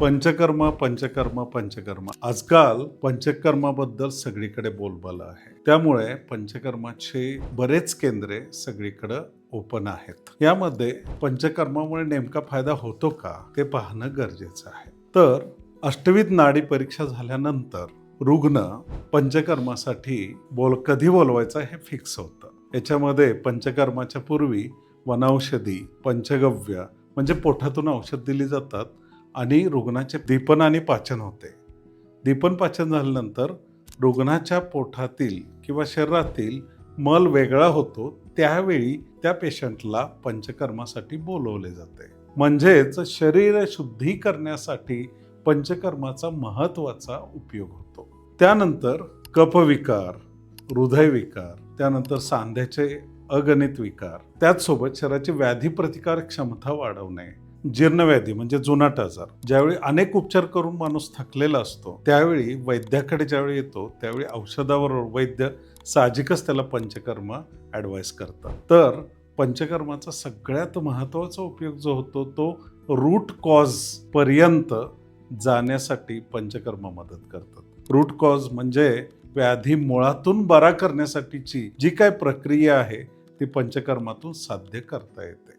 पंचकर्म पंचकर्म पंचकर्म. आजकाल पंचकर्माबद्दल सगळीकडे बोलबाला आहे. त्यामुळे पंचकर्माचे बरेच केंद्रे सगळीकडे ओपन आहेत. यामध्ये पंचकर्मामुळे नेमका फायदा होतो का ते पाहणं गरजेचं आहे. तर अष्टविध नाडी परीक्षा झाल्यानंतर रुग्ण पंचकर्मासाठी बोल कधी बोलवायचं हे फिक्स होतं. याच्यामध्ये पंचकर्माच्या पूर्वी वनौषधी पंचगव्य म्हणजे पोटातून औषध दिली जातात. आणि रुग्णाचे दीपन आणि पाचन होते. दीपन पाचन झाल्यानंतर रुग्णाच्या पोटातील किंवा शरीरातील मल वेगळा होतो त्यावेळी त्या पेशंटला पंचकर्मासाठी बोलवले जाते. म्हणजेच शरीर शुद्धी करण्यासाठी पंचकर्माचा महत्त्वाचा उपयोग होतो. त्यानंतर कफविकार हृदयविकार त्यानंतर सांध्याचे अगणित विकार त्याचसोबत शरीराची व्याधी प्रतिकार क्षमता वाढवणे जीर्णव्याधी म्हणजे जुनाट आजार ज्यावेळी अनेक उपचार करून माणूस थकलेला असतो त्यावेळी वैद्याकडे ज्यावेळी येतो त्यावेळी औषधावर वैद्य साहजिकच त्याला पंचकर्म ॲडवाईस करतात. तर पंचकर्माचा सगळ्यात महत्त्वाचा उपयोग जो होतो तो रूट कॉज पर्यंत जाण्यासाठी पंचकर्म मदत करतात. रूट कॉज म्हणजे व्याधी मुळातून बरा करण्यासाठीची जी काय प्रक्रिया आहे ती पंचकर्मातून साध्य करता येते.